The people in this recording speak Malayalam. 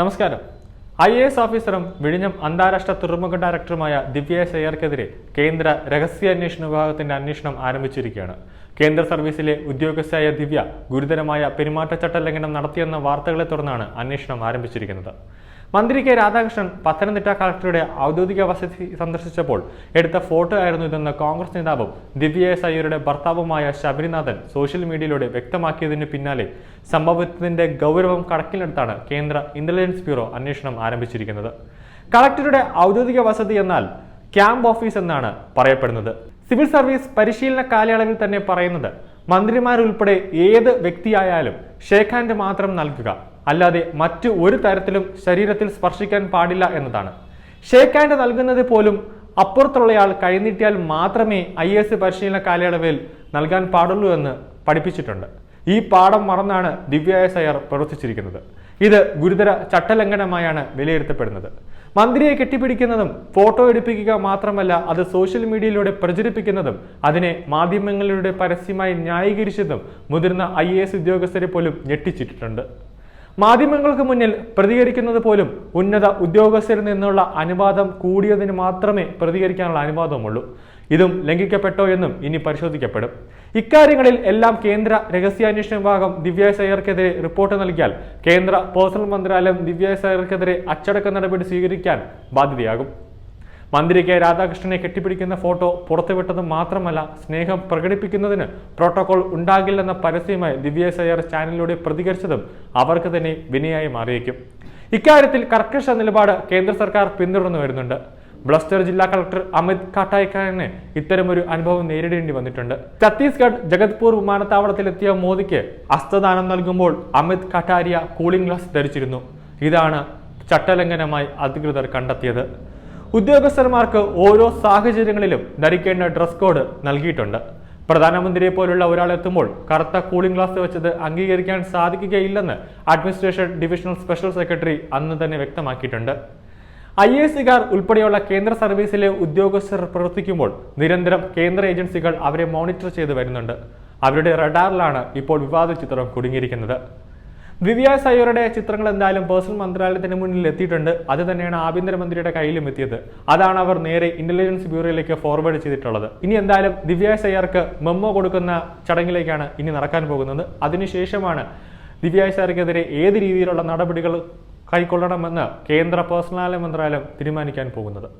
നമസ്കാരം. ഐ എ എസ് ഓഫീസറും വിഴിഞ്ഞം അന്താരാഷ്ട്ര തുറമുഖ ഡയറക്ടറുമായ ദിവ്യ സയ്യാർക്കെതിരെ കേന്ദ്ര രഹസ്യ അന്വേഷണ വിഭാഗത്തിന്റെ അന്വേഷണം ആരംഭിച്ചിരിക്കുകയാണ്. കേന്ദ്ര സർവീസിലെ ഉദ്യോഗസ്ഥയായ ദിവ്യ ഗുരുതരമായ പെരുമാറ്റച്ചട്ട ലംഘനം നടത്തിയെന്ന വാർത്തകളെ തുടർന്നാണ് അന്വേഷണം ആരംഭിച്ചിരിക്കുന്നത്. മന്ത്രി കെ രാധാകൃഷ്ണൻ പത്തനംതിട്ട കളക്ടറുടെ ഔദ്യോഗിക വസതി സന്ദർശിച്ചപ്പോൾ എടുത്ത ഫോട്ടോ ആയിരുന്നു ഇതെന്ന് കോൺഗ്രസ് നേതാവും ദിവ്യ എസ് അയ്യരുടെ ഭർത്താവുമായ ശബരിനാഥൻ സോഷ്യൽ മീഡിയയിലൂടെ വ്യക്തമാക്കിയതിന് പിന്നാലെ സംഭവത്തിന്റെ ഗൗരവം കണക്കിലെടുത്താണ് കേന്ദ്ര ഇന്റലിജൻസ് ബ്യൂറോ അന്വേഷണം ആരംഭിച്ചിരിക്കുന്നത്. കളക്ടറുടെ ഔദ്യോഗിക വസതി എന്നാൽ ക്യാമ്പ് ഓഫീസ് എന്നാണ് പറയപ്പെടുന്നത്. സിവിൽ സർവീസ് പരിശീലന കാലയളവിൽ തന്നെ പറയുന്നത് മന്ത്രിമാരുൾപ്പെടെ ഏത് വ്യക്തിയായാലും ഹാൻഡ് മാത്രം നൽകുക. അല്ലാതെ മറ്റു ഒരു തരത്തിലും ശരീരത്തിൽ സ്പർശിക്കാൻ പാടില്ല എന്നതാണ്. ഷേക്ക് ഹാൻഡ് നൽകുന്നത് പോലും അപ്പുറത്തുള്ളയാൾ കൈനീട്ടിയാൽ മാത്രമേ ഐ എസ് പരിശീലന കാലയളവിൽ നൽകാൻ പാടുള്ളൂ എന്ന് പഠിപ്പിച്ചിട്ടുണ്ട്. ഈ പാഠം മറന്നാണ് ദിവ്യ എസ് അയ്യർ പ്രവർത്തിച്ചിരിക്കുന്നത്. ഇത് ഗുരുതര ചട്ടലംഘനമായാണ് വിലയിരുത്തപ്പെടുന്നത്. മന്ത്രിയെ കെട്ടിപ്പിടിക്കുന്നതും ഫോട്ടോ എടുപ്പിക്കുക മാത്രമല്ല അത് സോഷ്യൽ മീഡിയയിലൂടെ പ്രചരിപ്പിക്കുന്നതും അതിനെ മാധ്യമങ്ങളിലൂടെ പരസ്യമായി ന്യായീകരിച്ചതും മുതിർന്ന ഐ ഉദ്യോഗസ്ഥരെ പോലും ഞെട്ടിച്ചിട്ടുണ്ട്. മാധ്യമങ്ങൾക്ക് മുന്നിൽ പ്രതികരിക്കുന്നത് പോലും ഉന്നത ഉദ്യോഗസ്ഥരിൽ നിന്നുള്ള അനുവാദം കൂടിയതിന് മാത്രമേ പ്രതികരിക്കാനുള്ള അനുവാദമുള്ളൂ ഇതും ലംഘിക്കപ്പെട്ടോ എന്നും ഇനി പരിശോധിക്കപ്പെടും. ഇക്കാര്യങ്ങളിൽ എല്ലാം കേന്ദ്ര രഹസ്യാന്വേഷണ വിഭാഗം ദിവ്യ സയ്യർക്കെതിരെ റിപ്പോർട്ട് നൽകിയാൽ കേന്ദ്ര പേഴ്സണൽ മന്ത്രാലയം ദിവ്യ സയ്യർക്കെതിരെ അച്ചടക്ക നടപടി സ്വീകരിക്കാൻ ബാധ്യതയാകും. മന്ത്രി കെ രാധാകൃഷ്ണനെ കെട്ടിപ്പിടിക്കുന്ന ഫോട്ടോ പുറത്തുവിട്ടത് മാത്രമല്ല സ്നേഹം പ്രകടിപ്പിക്കുന്നതിന് പ്രോട്ടോകോൾ ഉണ്ടാകില്ലെന്ന പരസ്യമായി ദിവ്യ സയ്യർ ചാനലിലൂടെ പ്രതികരിച്ചതും അവർക്ക് തന്നെ വിനയായി മാറിയേക്കും. ഇക്കാര്യത്തിൽ കർക്കശ നിലപാട് കേന്ദ്ര സർക്കാർ പിന്തുടർന്നു വരുന്നുണ്ട്. ബ്ലസ്റ്റർ ജില്ലാ കളക്ടർ അമിത് കാട്ടായിക്കാരന് ഇത്തരമൊരു അനുഭവം നേരിടേണ്ടി വന്നിട്ടുണ്ട്. ഛത്തീസ്ഗഡ് ജഗത്പൂർ വിമാനത്താവളത്തിലെത്തിയ മോദിക്ക് അസ്തദാനം നൽകുമ്പോൾ അമിത് കട്ടാരിയ കൂളിംഗ് ഗ്ലാസ് ധരിച്ചിരുന്നു. ഇതാണ് ചട്ടലംഘനമായി അധികൃതർ കണ്ടെത്തിയത്. ഉദ്യോഗസ്ഥന്മാർക്ക് ഓരോ സാഹചര്യങ്ങളിലും ധരിക്കേണ്ട ഡ്രസ് കോഡ് നൽകിയിട്ടുണ്ട്. പ്രധാനമന്ത്രിയെ പോലുള്ള ഒരാൾ എത്തുമ്പോൾ കറുത്ത കൂളിംഗ് ഗ്ലാസ് വെച്ചത് അംഗീകരിക്കാൻ സാധിക്കുകയില്ലെന്ന് അഡ്മിനിസ്ട്രേഷൻ ഡിവിഷണൽ സ്പെഷ്യൽ സെക്രട്ടറി അന്ന് തന്നെ വ്യക്തമാക്കിയിട്ടുണ്ട്. ഐ എ സികാർ ഉൾപ്പെടെയുള്ള കേന്ദ്ര സർവീസിലെ ഉദ്യോഗസ്ഥർ പ്രവർത്തിക്കുമ്പോൾ നിരന്തരം കേന്ദ്ര ഏജൻസികൾ അവരെ മോണിറ്റർ ചെയ്തു വരുന്നുണ്ട്. അവരുടെ റഡാറിലാണ് ഇപ്പോൾ വിവാദ ചിത്രം കുടുങ്ങിയിരിക്കുന്നത്. ദിവ്യ സയ്യറുടെ ചിത്രങ്ങൾ എന്തായാലും പേഴ്സണൽ മന്ത്രാലയത്തിന് മുന്നിൽ എത്തിയിട്ടുണ്ട്. അത് തന്നെയാണ് ആഭ്യന്തരമന്ത്രിയുടെ കയ്യിലും എത്തിയത് അതാണ് അവർ നേരെ ഇന്റലിജൻസ് ബ്യൂറോയിലേക്ക് ഫോർവേഡ് ചെയ്തിട്ടുള്ളത്. ഇനി എന്തായാലും ദിവ്യ സയ്യർക്ക് മെമ്മോ കൊടുക്കുന്ന ചടങ്ങിലേക്കാണ് ഇനി നടക്കാൻ പോകുന്നത്. അതിനുശേഷമാണ് ദിവ്യ സയ്യർക്കെതിരെ ഏത് രീതിയിലുള്ള നടപടികൾ കൈക്കൊള്ളണമെന്ന് കേന്ദ്ര പേഴ്സണൽ മന്ത്രാലയം തീരുമാനിക്കാൻ പോകുന്നത്.